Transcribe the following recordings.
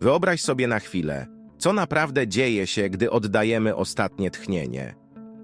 Wyobraź sobie na chwilę, co naprawdę dzieje się, gdy oddajemy ostatnie tchnienie.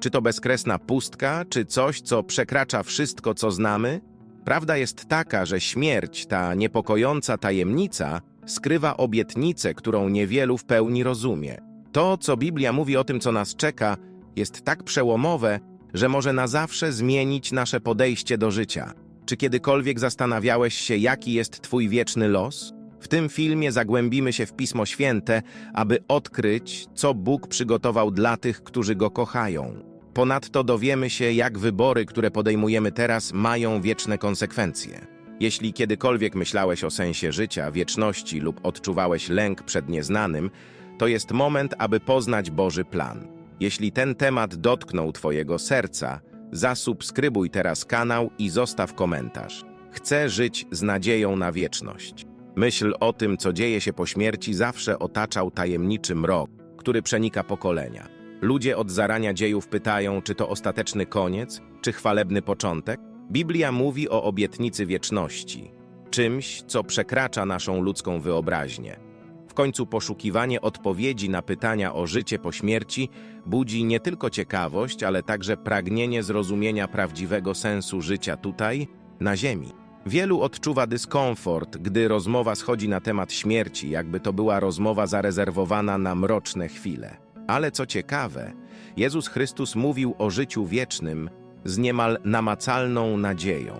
Czy to bezkresna pustka, czy coś, co przekracza wszystko, co znamy? Prawda jest taka, że śmierć, ta niepokojąca tajemnica, skrywa obietnicę, którą niewielu w pełni rozumie. To, co Biblia mówi o tym, co nas czeka, jest tak przełomowe, że może na zawsze zmienić nasze podejście do życia. Czy kiedykolwiek zastanawiałeś się, jaki jest Twój wieczny los? W tym filmie zagłębimy się w Pismo Święte, aby odkryć, co Bóg przygotował dla tych, którzy Go kochają. Ponadto dowiemy się, jak wybory, które podejmujemy teraz, mają wieczne konsekwencje. Jeśli kiedykolwiek myślałeś o sensie życia, wieczności lub odczuwałeś lęk przed nieznanym, to jest moment, aby poznać Boży plan. Jeśli ten temat dotknął Twojego serca, zasubskrybuj teraz kanał i zostaw komentarz. Chcę żyć z nadzieją na wieczność. Myśl o tym, co dzieje się po śmierci, zawsze otaczał tajemniczy mrok, który przenika pokolenia. Ludzie od zarania dziejów pytają, czy to ostateczny koniec, czy chwalebny początek. Biblia mówi o obietnicy wieczności, czymś, co przekracza naszą ludzką wyobraźnię. W końcu poszukiwanie odpowiedzi na pytania o życie po śmierci budzi nie tylko ciekawość, ale także pragnienie zrozumienia prawdziwego sensu życia tutaj, na Ziemi. Wielu odczuwa dyskomfort, gdy rozmowa schodzi na temat śmierci, jakby to była rozmowa zarezerwowana na mroczne chwile. Ale co ciekawe, Jezus Chrystus mówił o życiu wiecznym z niemal namacalną nadzieją.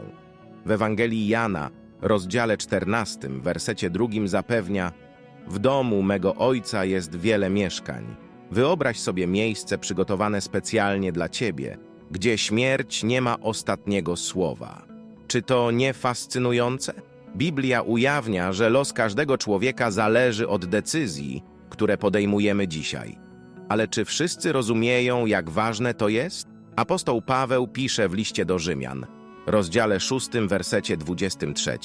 W Ewangelii Jana, rozdziale 14, wersecie drugim zapewnia W domu mego Ojca jest wiele mieszkań. Wyobraź sobie miejsce przygotowane specjalnie dla Ciebie, gdzie śmierć nie ma ostatniego słowa. Czy to nie fascynujące? Biblia ujawnia, że los każdego człowieka zależy od decyzji, które podejmujemy dzisiaj. Ale czy wszyscy rozumieją, jak ważne to jest? Apostoł Paweł pisze w liście do Rzymian, rozdziale 6, wersecie 23.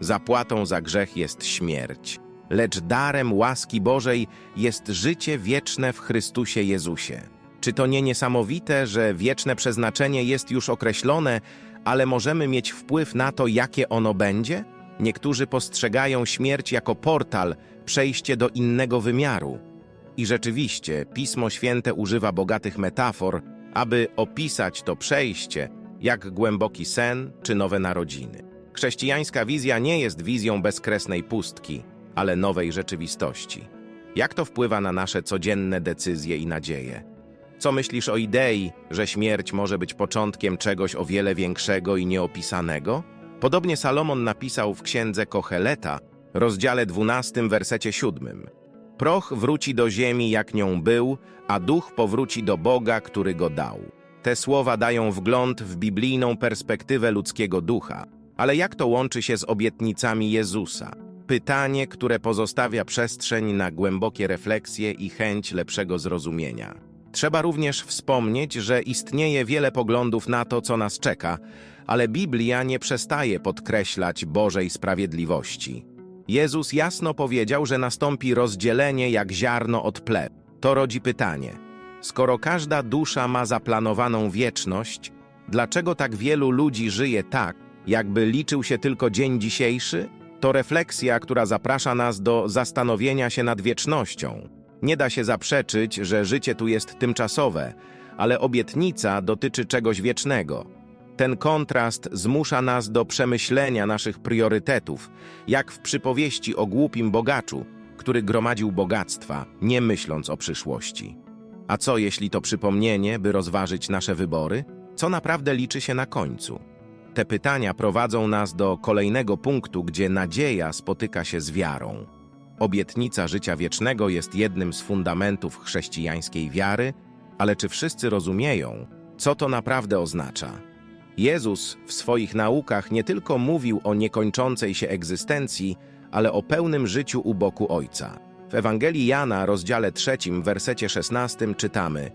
Zapłatą za grzech jest śmierć, lecz darem łaski Bożej jest życie wieczne w Chrystusie Jezusie. Czy to nie niesamowite, że wieczne przeznaczenie jest już określone, ale możemy mieć wpływ na to, jakie ono będzie? Niektórzy postrzegają śmierć jako portal, przejście do innego wymiaru. I rzeczywiście, Pismo Święte używa bogatych metafor, aby opisać to przejście, jak głęboki sen czy nowe narodziny. Chrześcijańska wizja nie jest wizją bezkresnej pustki, ale nowej rzeczywistości. Jak to wpływa na nasze codzienne decyzje i nadzieje? Co myślisz o idei, że śmierć może być początkiem czegoś o wiele większego i nieopisanego? Podobnie Salomon napisał w księdze Kocheleta, rozdziale 12, wersecie 7. Proch wróci do ziemi, jak nią był, a duch powróci do Boga, który go dał. Te słowa dają wgląd w biblijną perspektywę ludzkiego ducha. Ale jak to łączy się z obietnicami Jezusa? Pytanie, które pozostawia przestrzeń na głębokie refleksje i chęć lepszego zrozumienia. Trzeba również wspomnieć, że istnieje wiele poglądów na to, co nas czeka, ale Biblia nie przestaje podkreślać Bożej sprawiedliwości. Jezus jasno powiedział, że nastąpi rozdzielenie jak ziarno od pleb. To rodzi pytanie: skoro każda dusza ma zaplanowaną wieczność, dlaczego tak wielu ludzi żyje tak, jakby liczył się tylko dzień dzisiejszy? To refleksja, która zaprasza nas do zastanowienia się nad wiecznością. Nie da się zaprzeczyć, że życie tu jest tymczasowe, ale obietnica dotyczy czegoś wiecznego. Ten kontrast zmusza nas do przemyślenia naszych priorytetów, jak w przypowieści o głupim bogaczu, który gromadził bogactwa, nie myśląc o przyszłości. A co jeśli to przypomnienie, by rozważyć nasze wybory? Co naprawdę liczy się na końcu? Te pytania prowadzą nas do kolejnego punktu, gdzie nadzieja spotyka się z wiarą. Obietnica życia wiecznego jest jednym z fundamentów chrześcijańskiej wiary, ale czy wszyscy rozumieją, co to naprawdę oznacza? Jezus w swoich naukach nie tylko mówił o niekończącej się egzystencji, ale o pełnym życiu u boku Ojca. W Ewangelii Jana, rozdziale 3, wersecie 16 czytamy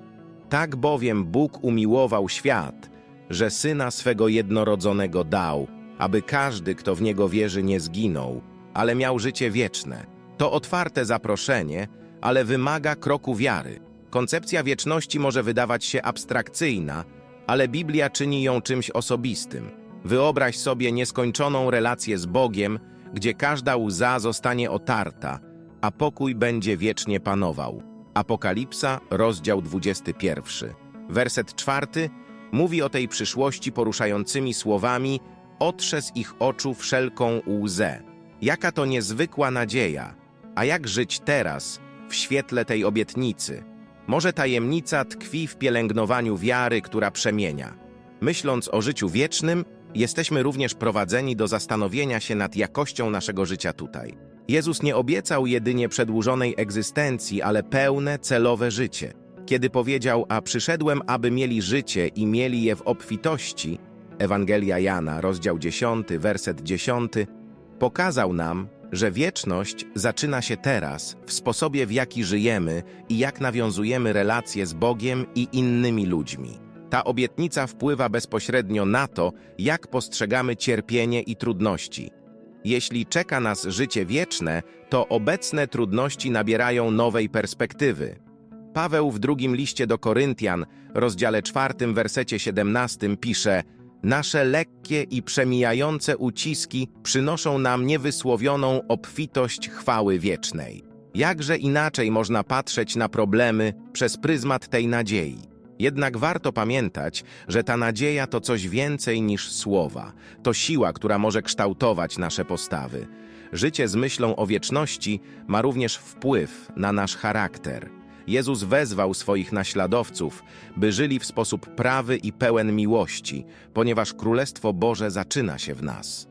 Tak bowiem Bóg umiłował świat, że Syna swego jednorodzonego dał, aby każdy, kto w Niego wierzy, nie zginął, ale miał życie wieczne. To otwarte zaproszenie, ale wymaga kroku wiary. Koncepcja wieczności może wydawać się abstrakcyjna, ale Biblia czyni ją czymś osobistym. Wyobraź sobie nieskończoną relację z Bogiem, gdzie każda łza zostanie otarta, a pokój będzie wiecznie panował. Apokalipsa, rozdział 21. Werset czwarty mówi o tej przyszłości poruszającymi słowami Otrze z ich oczu wszelką łzę. Jaka to niezwykła nadzieja, a jak żyć teraz w świetle tej obietnicy? Może tajemnica tkwi w pielęgnowaniu wiary, która przemienia. Myśląc o życiu wiecznym, jesteśmy również prowadzeni do zastanowienia się nad jakością naszego życia tutaj. Jezus nie obiecał jedynie przedłużonej egzystencji, ale pełne, celowe życie. Kiedy powiedział, a przyszedłem, aby mieli życie i mieli je w obfitości, Ewangelia Jana, rozdział 10, werset 10, pokazał nam, że wieczność zaczyna się teraz, w sposobie w jaki żyjemy i jak nawiązujemy relacje z Bogiem i innymi ludźmi. Ta obietnica wpływa bezpośrednio na to, jak postrzegamy cierpienie i trudności. Jeśli czeka nas życie wieczne, to obecne trudności nabierają nowej perspektywy. Paweł w drugim liście do Koryntian, rozdziale czwartym, wersecie 17 pisze Nasze lekkie i przemijające uciski przynoszą nam niewysłowioną obfitość chwały wiecznej. Jakże inaczej można patrzeć na problemy przez pryzmat tej nadziei? Jednak warto pamiętać, że ta nadzieja to coś więcej niż słowa. To siła, która może kształtować nasze postawy. Życie z myślą o wieczności ma również wpływ na nasz charakter. Jezus wezwał swoich naśladowców, by żyli w sposób prawy i pełen miłości, ponieważ Królestwo Boże zaczyna się w nas.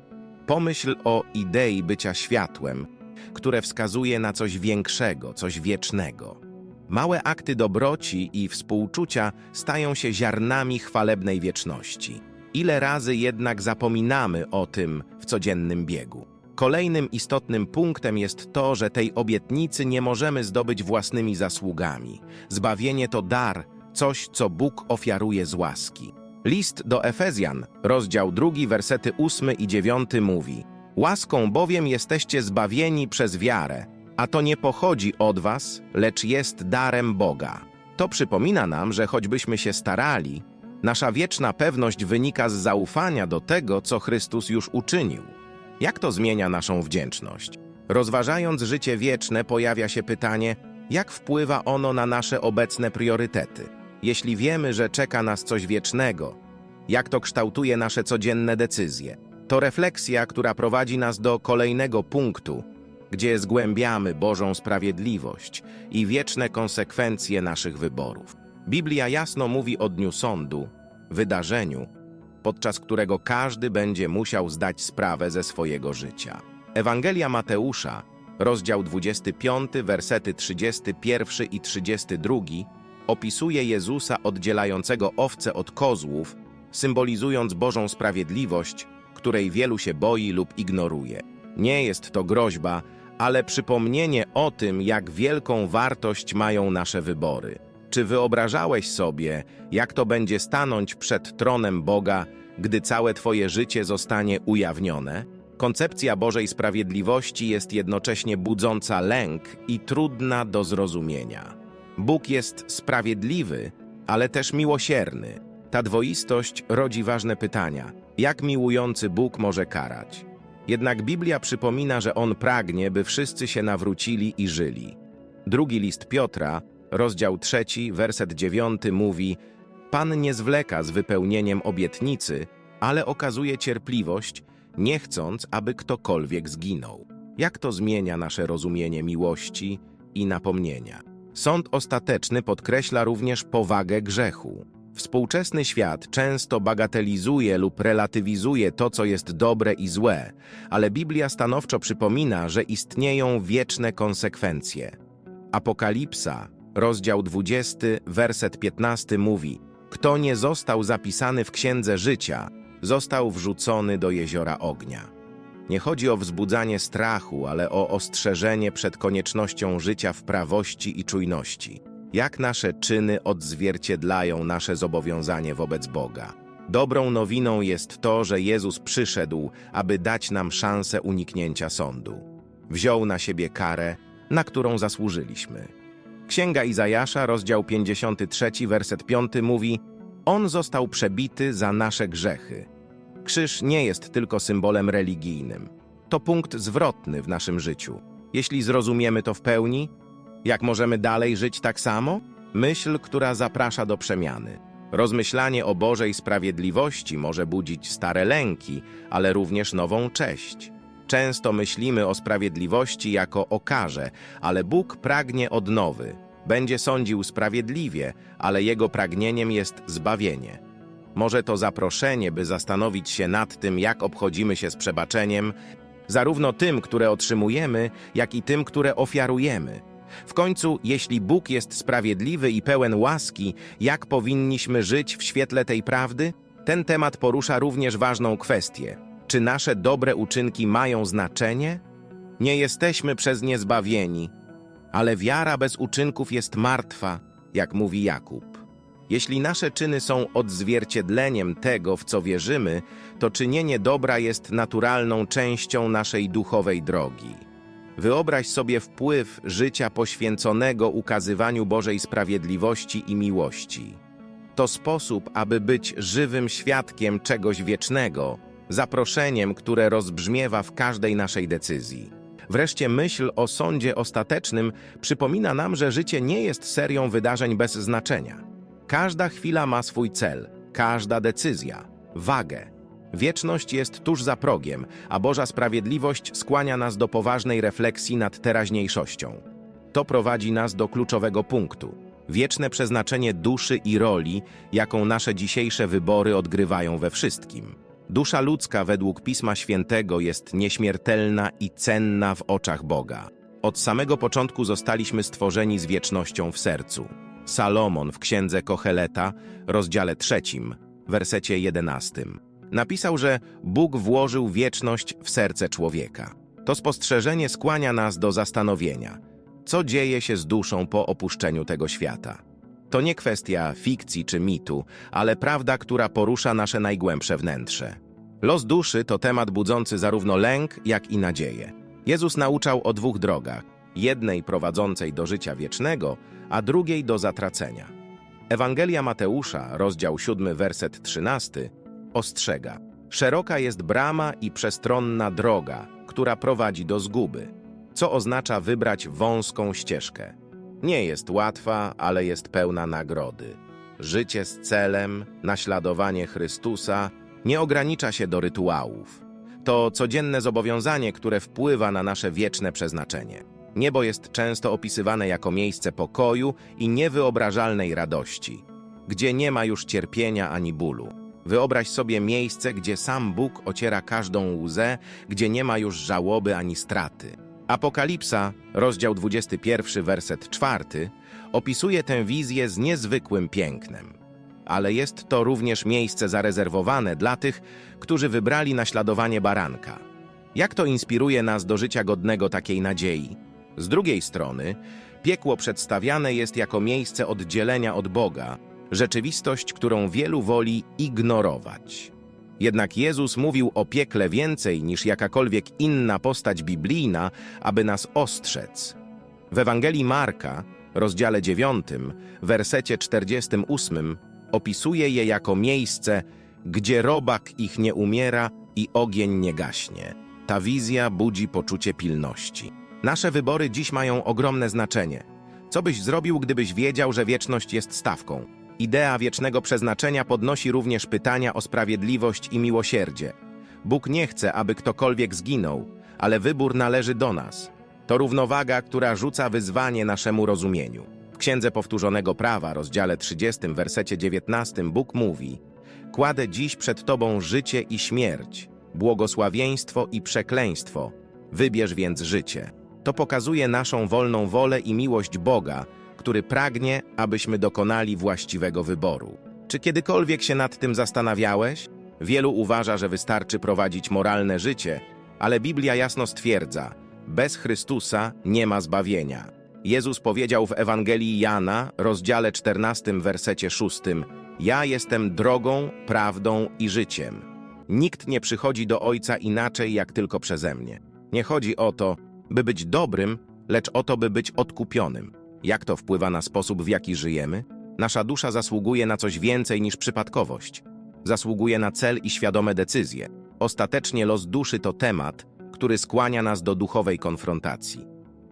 Pomyśl o idei bycia światłem, które wskazuje na coś większego, coś wiecznego. Małe akty dobroci i współczucia stają się ziarnami chwalebnej wieczności. Ile razy jednak zapominamy o tym w codziennym biegu? Kolejnym istotnym punktem jest to, że tej obietnicy nie możemy zdobyć własnymi zasługami. Zbawienie to dar, coś, co Bóg ofiaruje z łaski. List do Efezjan, rozdział 2, wersety 8 i 9 mówi Łaską bowiem jesteście zbawieni przez wiarę, a to nie pochodzi od was, lecz jest darem Boga. To przypomina nam, że choćbyśmy się starali, nasza wieczna pewność wynika z zaufania do tego, co Chrystus już uczynił. Jak to zmienia naszą wdzięczność? Rozważając życie wieczne, pojawia się pytanie, jak wpływa ono na nasze obecne priorytety? Jeśli wiemy, że czeka nas coś wiecznego, jak to kształtuje nasze codzienne decyzje? To refleksja, która prowadzi nas do kolejnego punktu, gdzie zgłębiamy Bożą sprawiedliwość i wieczne konsekwencje naszych wyborów. Biblia jasno mówi o dniu sądu, wydarzeniu, podczas którego każdy będzie musiał zdać sprawę ze swojego życia. Ewangelia Mateusza, rozdział 25, wersety 31 i 32, opisuje Jezusa oddzielającego owce od kozłów, symbolizując Bożą sprawiedliwość, której wielu się boi lub ignoruje. Nie jest to groźba, ale przypomnienie o tym, jak wielką wartość mają nasze wybory. Czy wyobrażałeś sobie, jak to będzie stanąć przed tronem Boga, gdy całe Twoje życie zostanie ujawnione? Koncepcja Bożej Sprawiedliwości jest jednocześnie budząca lęk i trudna do zrozumienia. Bóg jest sprawiedliwy, ale też miłosierny. Ta dwoistość rodzi ważne pytania. Jak miłujący Bóg może karać? Jednak Biblia przypomina, że On pragnie, by wszyscy się nawrócili i żyli. Drugi list Piotra, rozdział trzeci, werset dziewiąty mówi Pan nie zwleka z wypełnieniem obietnicy, ale okazuje cierpliwość, nie chcąc, aby ktokolwiek zginął. Jak to zmienia nasze rozumienie miłości i napomnienia? Sąd ostateczny podkreśla również powagę grzechu. Współczesny świat często bagatelizuje lub relatywizuje to, co jest dobre i złe, ale Biblia stanowczo przypomina, że istnieją wieczne konsekwencje. Apokalipsa, rozdział 20, werset 15 mówi Kto nie został zapisany w Księdze Życia, został wrzucony do jeziora ognia. Nie chodzi o wzbudzanie strachu, ale o ostrzeżenie przed koniecznością życia w prawości i czujności. Jak nasze czyny odzwierciedlają nasze zobowiązanie wobec Boga. Dobrą nowiną jest to, że Jezus przyszedł, aby dać nam szansę uniknięcia sądu. Wziął na siebie karę, na którą zasłużyliśmy. Księga Izajasza, rozdział 53, werset 5 mówi On został przebity za nasze grzechy. Krzyż nie jest tylko symbolem religijnym. To punkt zwrotny w naszym życiu. Jeśli zrozumiemy to w pełni, jak możemy dalej żyć tak samo? Myśl, która zaprasza do przemiany. Rozmyślanie o Bożej sprawiedliwości może budzić stare lęki, ale również nową cześć. Często myślimy o sprawiedliwości jako o karze, ale Bóg pragnie odnowy. Będzie sądził sprawiedliwie, ale Jego pragnieniem jest zbawienie. Może to zaproszenie, by zastanowić się nad tym, jak obchodzimy się z przebaczeniem, zarówno tym, które otrzymujemy, jak i tym, które ofiarujemy. W końcu, jeśli Bóg jest sprawiedliwy i pełen łaski, jak powinniśmy żyć w świetle tej prawdy? Ten temat porusza również ważną kwestię. Czy nasze dobre uczynki mają znaczenie? Nie jesteśmy przez nie zbawieni, ale wiara bez uczynków jest martwa, jak mówi Jakub. Jeśli nasze czyny są odzwierciedleniem tego, w co wierzymy, to czynienie dobra jest naturalną częścią naszej duchowej drogi. Wyobraź sobie wpływ życia poświęconego ukazywaniu Bożej sprawiedliwości i miłości. To sposób, aby być żywym świadkiem czegoś wiecznego, zaproszeniem, które rozbrzmiewa w każdej naszej decyzji. Wreszcie myśl o sądzie ostatecznym przypomina nam, że życie nie jest serią wydarzeń bez znaczenia. Każda chwila ma swój cel, każda decyzja, wagę. Wieczność jest tuż za progiem, a Boża sprawiedliwość skłania nas do poważnej refleksji nad teraźniejszością. To prowadzi nas do kluczowego punktu. Wieczne przeznaczenie duszy i roli, jaką nasze dzisiejsze wybory odgrywają we wszystkim. Dusza ludzka według Pisma Świętego jest nieśmiertelna i cenna w oczach Boga. Od samego początku zostaliśmy stworzeni z wiecznością w sercu. Salomon w księdze Kocheleta, rozdziale trzecim, wersecie jedenastym, napisał, że Bóg włożył wieczność w serce człowieka. To spostrzeżenie skłania nas do zastanowienia, co dzieje się z duszą po opuszczeniu tego świata. To nie kwestia fikcji czy mitu, ale prawda, która porusza nasze najgłębsze wnętrze. Los duszy to temat budzący zarówno lęk, jak i nadzieję. Jezus nauczał o dwóch drogach: jednej prowadzącej do życia wiecznego, a drugiej do zatracenia. Ewangelia Mateusza, rozdział 7, werset 13, ostrzega: Szeroka jest brama i przestronna droga, która prowadzi do zguby, co oznacza wybrać wąską ścieżkę. Nie jest łatwa, ale jest pełna nagrody. Życie z celem, naśladowanie Chrystusa nie ogranicza się do rytuałów. To codzienne zobowiązanie, które wpływa na nasze wieczne przeznaczenie. Niebo jest często opisywane jako miejsce pokoju i niewyobrażalnej radości, gdzie nie ma już cierpienia ani bólu. Wyobraź sobie miejsce, gdzie sam Bóg ociera każdą łzę, gdzie nie ma już żałoby ani straty. Apokalipsa, rozdział 21, werset 4, opisuje tę wizję z niezwykłym pięknem. Ale jest to również miejsce zarezerwowane dla tych, którzy wybrali naśladowanie baranka. Jak to inspiruje nas do życia godnego takiej nadziei? Z drugiej strony, piekło przedstawiane jest jako miejsce oddzielenia od Boga, rzeczywistość, którą wielu woli ignorować. Jednak Jezus mówił o piekle więcej niż jakakolwiek inna postać biblijna, aby nas ostrzec. W Ewangelii Marka, rozdziale 9, wersecie 48, opisuje je jako miejsce, gdzie robak ich nie umiera i ogień nie gaśnie. Ta wizja budzi poczucie pilności. Nasze wybory dziś mają ogromne znaczenie. Co byś zrobił, gdybyś wiedział, że wieczność jest stawką? Idea wiecznego przeznaczenia podnosi również pytania o sprawiedliwość i miłosierdzie. Bóg nie chce, aby ktokolwiek zginął, ale wybór należy do nas. To równowaga, która rzuca wyzwanie naszemu rozumieniu. W Księdze Powtórzonego Prawa, rozdziale 30, wersecie 19, Bóg mówi Kładę dziś przed Tobą życie i śmierć, błogosławieństwo i przekleństwo. Wybierz więc życie. To pokazuje naszą wolną wolę i miłość Boga, który pragnie, abyśmy dokonali właściwego wyboru. Czy kiedykolwiek się nad tym zastanawiałeś? Wielu uważa, że wystarczy prowadzić moralne życie, ale Biblia jasno stwierdza: bez Chrystusa nie ma zbawienia. Jezus powiedział w Ewangelii Jana, rozdziale 14, wersecie 6: Ja jestem drogą, prawdą i życiem. Nikt nie przychodzi do Ojca inaczej, jak tylko przeze mnie. Nie chodzi o to, by być dobrym, lecz o to, by być odkupionym. Jak to wpływa na sposób, w jaki żyjemy? Nasza dusza zasługuje na coś więcej niż przypadkowość. Zasługuje na cel i świadome decyzje. Ostatecznie los duszy to temat, który skłania nas do duchowej konfrontacji.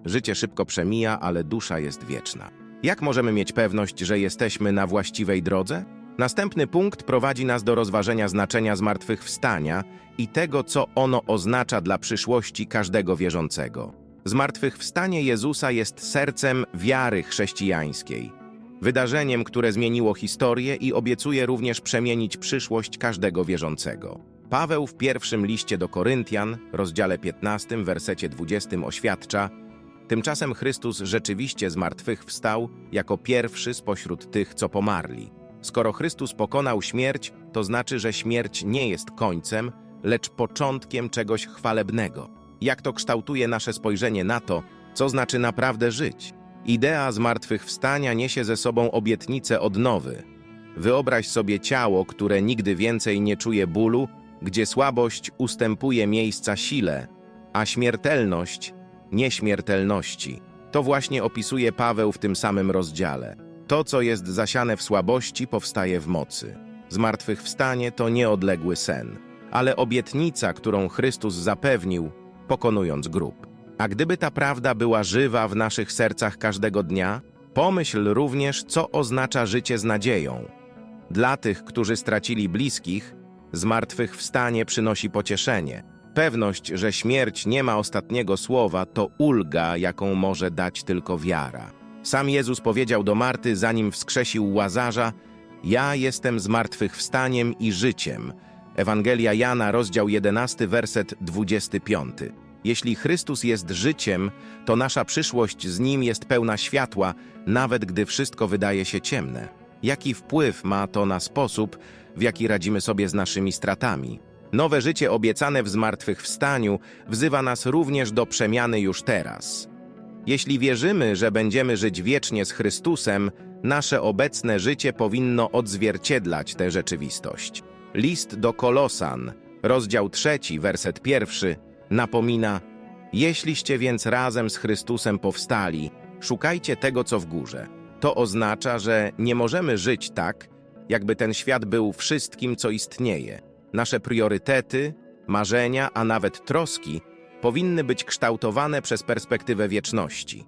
Życie szybko przemija, ale dusza jest wieczna. Jak możemy mieć pewność, że jesteśmy na właściwej drodze? Następny punkt prowadzi nas do rozważenia znaczenia zmartwychwstania i tego, co ono oznacza dla przyszłości każdego wierzącego. Zmartwychwstanie Jezusa jest sercem wiary chrześcijańskiej, wydarzeniem, które zmieniło historię i obiecuje również przemienić przyszłość każdego wierzącego. Paweł w pierwszym liście do Koryntian, rozdziale 15, wersecie 20 oświadcza Tymczasem Chrystus rzeczywiście zmartwychwstał jako pierwszy spośród tych, co pomarli. Skoro Chrystus pokonał śmierć, to znaczy, że śmierć nie jest końcem, lecz początkiem czegoś chwalebnego. Jak to kształtuje nasze spojrzenie na to, co znaczy naprawdę żyć? Idea zmartwychwstania niesie ze sobą obietnicę odnowy. Wyobraź sobie ciało, które nigdy więcej nie czuje bólu, gdzie słabość ustępuje miejsca sile, a śmiertelność nieśmiertelności. To właśnie opisuje Paweł w tym samym rozdziale. To, co jest zasiane w słabości, powstaje w mocy. Zmartwychwstanie to nieodległy sen, ale obietnica, którą Chrystus zapewnił, pokonując grób. A gdyby ta prawda była żywa w naszych sercach każdego dnia, pomyśl również, co oznacza życie z nadzieją. Dla tych, którzy stracili bliskich, zmartwychwstanie przynosi pocieszenie. Pewność, że śmierć nie ma ostatniego słowa, to ulga, jaką może dać tylko wiara. Sam Jezus powiedział do Marty, zanim wskrzesił Łazarza, Ja jestem zmartwychwstaniem i życiem. Ewangelia Jana, rozdział 11, werset 25. Jeśli Chrystus jest życiem, to nasza przyszłość z Nim jest pełna światła, nawet gdy wszystko wydaje się ciemne. Jaki wpływ ma to na sposób, w jaki radzimy sobie z naszymi stratami? Nowe życie obiecane w zmartwychwstaniu wzywa nas również do przemiany już teraz. Jeśli wierzymy, że będziemy żyć wiecznie z Chrystusem, nasze obecne życie powinno odzwierciedlać tę rzeczywistość. List do Kolosan, rozdział trzeci, werset pierwszy, napomina Jeśliście więc razem z Chrystusem powstali, szukajcie tego, co w górze. To oznacza, że nie możemy żyć tak, jakby ten świat był wszystkim, co istnieje. Nasze priorytety, marzenia, a nawet troski powinny być kształtowane przez perspektywę wieczności.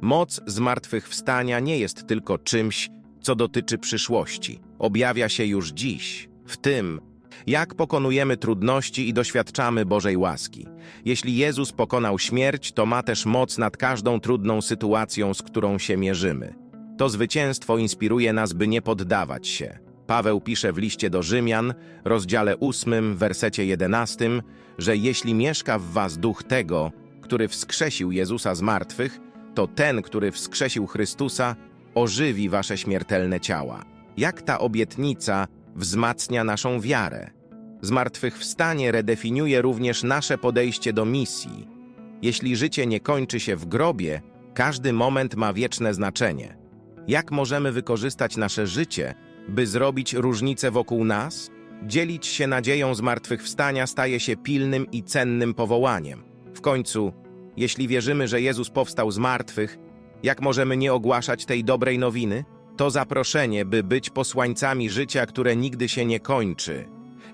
Moc zmartwychwstania nie jest tylko czymś, co dotyczy przyszłości. Objawia się już dziś, w tym, jak pokonujemy trudności i doświadczamy Bożej łaski. Jeśli Jezus pokonał śmierć, to ma też moc nad każdą trudną sytuacją, z którą się mierzymy. To zwycięstwo inspiruje nas, by nie poddawać się. Paweł pisze w liście do Rzymian, rozdziale 8, wersecie 11, że jeśli mieszka w was duch tego, który wskrzesił Jezusa z martwych, to ten, który wskrzesił Chrystusa, ożywi wasze śmiertelne ciała. Jak ta obietnica wzmacnia naszą wiarę? Zmartwychwstanie redefiniuje również nasze podejście do misji. Jeśli życie nie kończy się w grobie, każdy moment ma wieczne znaczenie. Jak możemy wykorzystać nasze życie, by zrobić różnicę wokół nas? Dzielić się nadzieją zmartwychwstania staje się pilnym i cennym powołaniem. W końcu, jeśli wierzymy, że Jezus powstał z martwych, jak możemy nie ogłaszać tej dobrej nowiny? To zaproszenie, by być posłańcami życia, które nigdy się nie kończy.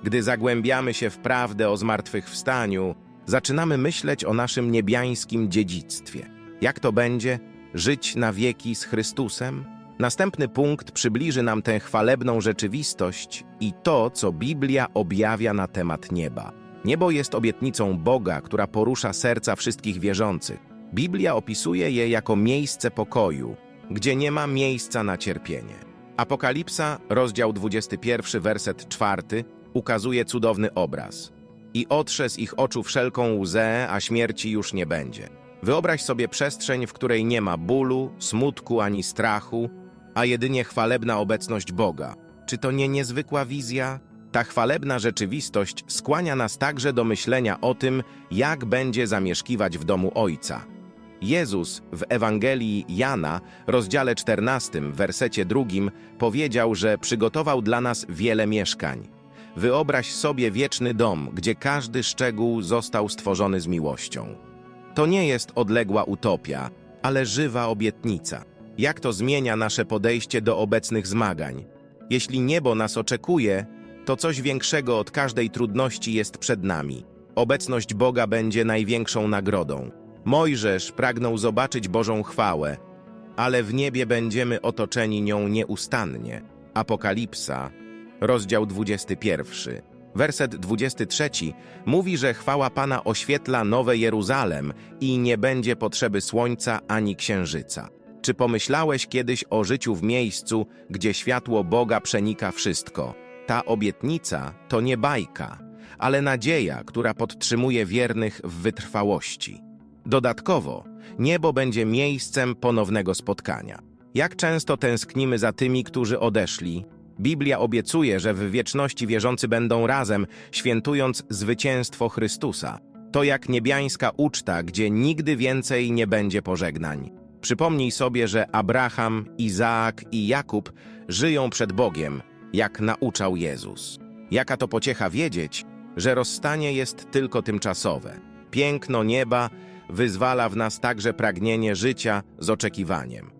Gdy zagłębiamy się w prawdę o zmartwychwstaniu, zaczynamy myśleć o naszym niebiańskim dziedzictwie. Jak to będzie żyć na wieki z Chrystusem? Następny punkt przybliży nam tę chwalebną rzeczywistość i to, co Biblia objawia na temat nieba. Niebo jest obietnicą Boga, która porusza serca wszystkich wierzących. Biblia opisuje je jako miejsce pokoju, gdzie nie ma miejsca na cierpienie. Apokalipsa, rozdział 21, werset 4, ukazuje cudowny obraz. I otrze z ich oczu wszelką łzę, a śmierci już nie będzie. Wyobraź sobie przestrzeń, w której nie ma bólu, smutku ani strachu, a jedynie chwalebna obecność Boga. Czy to nie niezwykła wizja? Ta chwalebna rzeczywistość skłania nas także do myślenia o tym, jak będzie zamieszkiwać w domu Ojca. Jezus w Ewangelii Jana, rozdziale 14, wersecie drugim, powiedział, że przygotował dla nas wiele mieszkań. Wyobraź sobie wieczny dom, gdzie każdy szczegół został stworzony z miłością. To nie jest odległa utopia, ale żywa obietnica. Jak to zmienia nasze podejście do obecnych zmagań? Jeśli niebo nas oczekuje, to coś większego od każdej trudności jest przed nami. Obecność Boga będzie największą nagrodą. Mojżesz pragnął zobaczyć Bożą chwałę, ale w niebie będziemy otoczeni nią nieustannie. Apokalipsa, rozdział 21. Werset 23 mówi, że chwała Pana oświetla nowe Jeruzalem i nie będzie potrzeby słońca ani księżyca. Czy pomyślałeś kiedyś o życiu w miejscu, gdzie światło Boga przenika wszystko? Ta obietnica to nie bajka, ale nadzieja, która podtrzymuje wiernych w wytrwałości. Dodatkowo, niebo będzie miejscem ponownego spotkania. Jak często tęsknimy za tymi, którzy odeszli? Biblia obiecuje, że w wieczności wierzący będą razem, świętując zwycięstwo Chrystusa. To jak niebiańska uczta, gdzie nigdy więcej nie będzie pożegnań. Przypomnij sobie, że Abraham, Izaak i Jakub żyją przed Bogiem, jak nauczał Jezus. Jaka to pociecha wiedzieć, że rozstanie jest tylko tymczasowe. Piękno nieba wyzwala w nas także pragnienie życia z oczekiwaniem.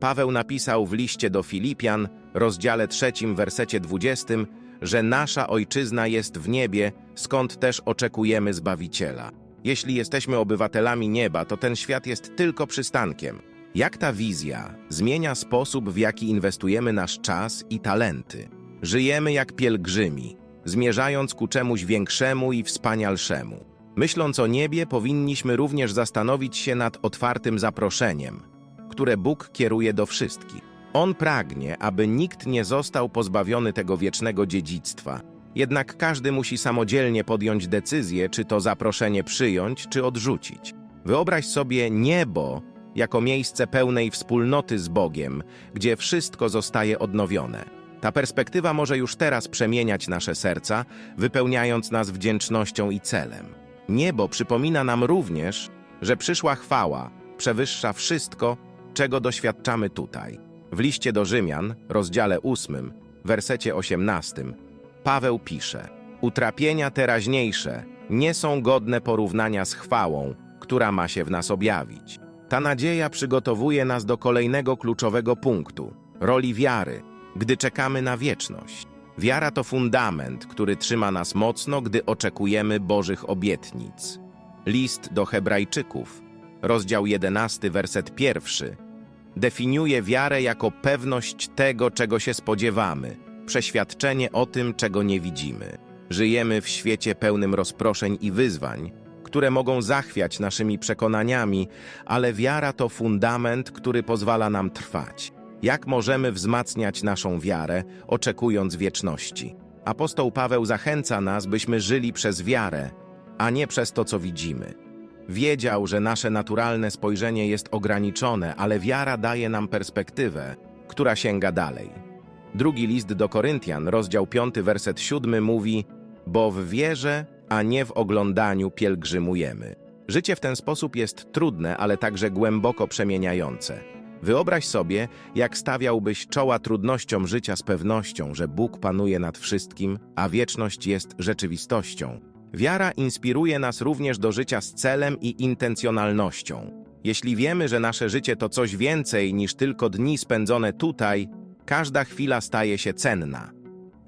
Paweł napisał w liście do Filipian, rozdziale trzecim, wersecie 20, że nasza ojczyzna jest w niebie, skąd też oczekujemy Zbawiciela. Jeśli jesteśmy obywatelami nieba, to ten świat jest tylko przystankiem. Jak ta wizja zmienia sposób, w jaki inwestujemy nasz czas i talenty? Żyjemy jak pielgrzymi, zmierzając ku czemuś większemu i wspanialszemu. Myśląc o niebie, powinniśmy również zastanowić się nad otwartym zaproszeniem, które Bóg kieruje do wszystkich. On pragnie, aby nikt nie został pozbawiony tego wiecznego dziedzictwa. Jednak każdy musi samodzielnie podjąć decyzję, czy to zaproszenie przyjąć, czy odrzucić. Wyobraź sobie niebo jako miejsce pełnej wspólnoty z Bogiem, gdzie wszystko zostaje odnowione. Ta perspektywa może już teraz przemieniać nasze serca, wypełniając nas wdzięcznością i celem. Niebo przypomina nam również, że przyszła chwała przewyższa wszystko, czego doświadczamy tutaj. W liście do Rzymian, rozdziale 8, wersecie 18, Paweł pisze: Utrapienia teraźniejsze nie są godne porównania z chwałą, która ma się w nas objawić. Ta nadzieja przygotowuje nas do kolejnego kluczowego punktu roli wiary, gdy czekamy na wieczność. Wiara to fundament, który trzyma nas mocno, gdy oczekujemy Bożych obietnic. List do Hebrajczyków, rozdział 11, werset 1, definiuje wiarę jako pewność tego, czego się spodziewamy, przeświadczenie o tym, czego nie widzimy. Żyjemy w świecie pełnym rozproszeń i wyzwań, które mogą zachwiać naszymi przekonaniami, ale wiara to fundament, który pozwala nam trwać. Jak możemy wzmacniać naszą wiarę, oczekując wieczności? Apostoł Paweł zachęca nas, byśmy żyli przez wiarę, a nie przez to, co widzimy. Wiedział, że nasze naturalne spojrzenie jest ograniczone, ale wiara daje nam perspektywę, która sięga dalej. Drugi list do Koryntian, rozdział 5, werset 7 mówi: Bo w wierze, a nie w oglądaniu pielgrzymujemy. Życie w ten sposób jest trudne, ale także głęboko przemieniające. Wyobraź sobie, jak stawiałbyś czoła trudnościom życia z pewnością, że Bóg panuje nad wszystkim, a wieczność jest rzeczywistością. Wiara inspiruje nas również do życia z celem i intencjonalnością. Jeśli wiemy, że nasze życie to coś więcej niż tylko dni spędzone tutaj, każda chwila staje się cenna.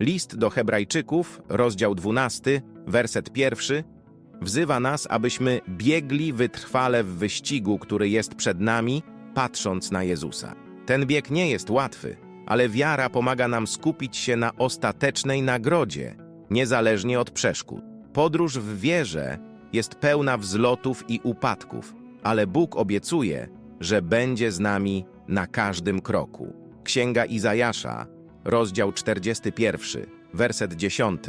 List do Hebrajczyków, rozdział 12, werset pierwszy, wzywa nas, abyśmy biegli wytrwale w wyścigu, który jest przed nami, patrząc na Jezusa. Ten bieg nie jest łatwy, ale wiara pomaga nam skupić się na ostatecznej nagrodzie, niezależnie od przeszkód. Podróż w wierze jest pełna wzlotów i upadków, ale Bóg obiecuje, że będzie z nami na każdym kroku. Księga Izajasza, rozdział 41, werset 10,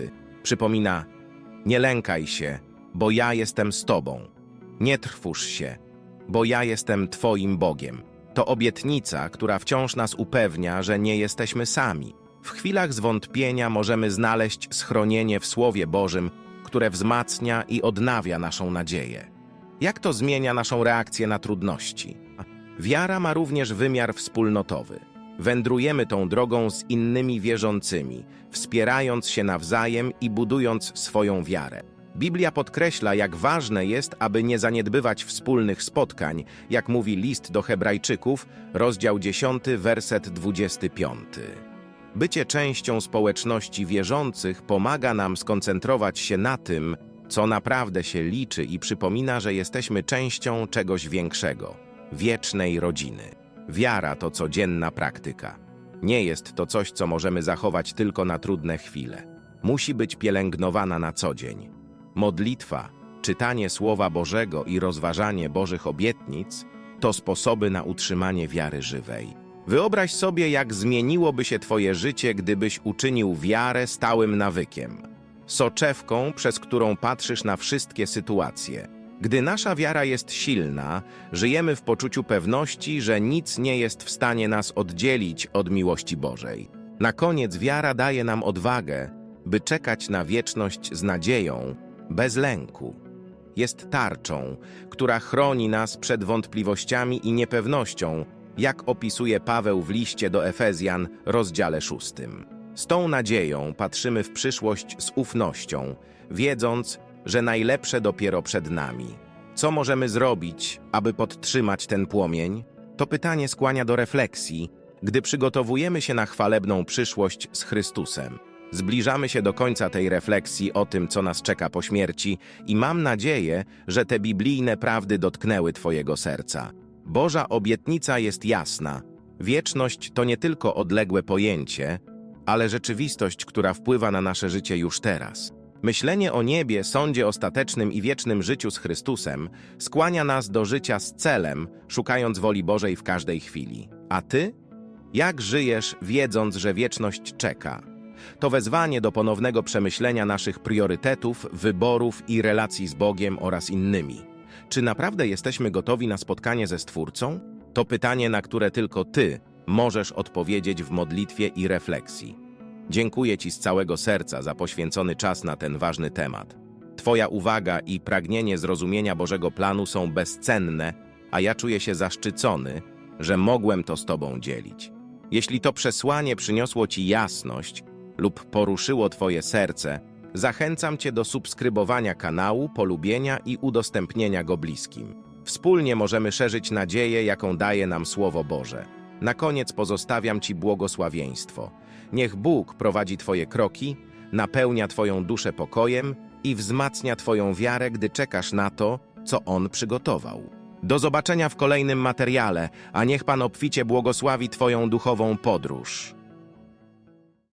przypomina: Nie lękaj się, bo ja jestem z tobą. Nie trwóż się, bo ja jestem Twoim Bogiem. To obietnica, która wciąż nas upewnia, że nie jesteśmy sami. W chwilach zwątpienia możemy znaleźć schronienie w Słowie Bożym, które wzmacnia i odnawia naszą nadzieję. Jak to zmienia naszą reakcję na trudności? Wiara ma również wymiar wspólnotowy. Wędrujemy tą drogą z innymi wierzącymi, wspierając się nawzajem i budując swoją wiarę. Biblia podkreśla, jak ważne jest, aby nie zaniedbywać wspólnych spotkań, jak mówi list do Hebrajczyków, rozdział 10, werset 25. Bycie częścią społeczności wierzących pomaga nam skoncentrować się na tym, co naprawdę się liczy i przypomina, że jesteśmy częścią czegoś większego wiecznej rodziny. Wiara to codzienna praktyka. Nie jest to coś, co możemy zachować tylko na trudne chwile. Musi być pielęgnowana na co dzień. Modlitwa, czytanie Słowa Bożego i rozważanie Bożych obietnic to sposoby na utrzymanie wiary żywej. Wyobraź sobie, jak zmieniłoby się Twoje życie, gdybyś uczynił wiarę stałym nawykiem. Soczewką, przez którą patrzysz na wszystkie sytuacje. Gdy nasza wiara jest silna, żyjemy w poczuciu pewności, że nic nie jest w stanie nas oddzielić od miłości Bożej. Na koniec wiara daje nam odwagę, by czekać na wieczność z nadzieją, bez lęku. Jest tarczą, która chroni nas przed wątpliwościami i niepewnością, jak opisuje Paweł w liście do Efezjan, rozdziale szóstym. Z tą nadzieją patrzymy w przyszłość z ufnością, wiedząc, że najlepsze dopiero przed nami. Co możemy zrobić, aby podtrzymać ten płomień? To pytanie skłania do refleksji, gdy przygotowujemy się na chwalebną przyszłość z Chrystusem. Zbliżamy się do końca tej refleksji o tym, co nas czeka po śmierci i mam nadzieję, że te biblijne prawdy dotknęły Twojego serca. Boża obietnica jest jasna. Wieczność to nie tylko odległe pojęcie, ale rzeczywistość, która wpływa na nasze życie już teraz. Myślenie o niebie, sądzie ostatecznym i wiecznym życiu z Chrystusem skłania nas do życia z celem, szukając woli Bożej w każdej chwili. A ty? Jak żyjesz, wiedząc, że wieczność czeka? To wezwanie do ponownego przemyślenia naszych priorytetów, wyborów i relacji z Bogiem oraz innymi. Czy naprawdę jesteśmy gotowi na spotkanie ze Stwórcą? To pytanie, na które tylko Ty możesz odpowiedzieć w modlitwie i refleksji. Dziękuję Ci z całego serca za poświęcony czas na ten ważny temat. Twoja uwaga i pragnienie zrozumienia Bożego planu są bezcenne, a ja czuję się zaszczycony, że mogłem to z Tobą dzielić. Jeśli to przesłanie przyniosło Ci jasność lub poruszyło Twoje serce, zachęcam Cię do subskrybowania kanału, polubienia i udostępnienia go bliskim. Wspólnie możemy szerzyć nadzieję, jaką daje nam Słowo Boże. Na koniec pozostawiam Ci błogosławieństwo. Niech Bóg prowadzi Twoje kroki, napełnia Twoją duszę pokojem i wzmacnia Twoją wiarę, gdy czekasz na to, co On przygotował. Do zobaczenia w kolejnym materiale, a niech Pan obficie błogosławi Twoją duchową podróż.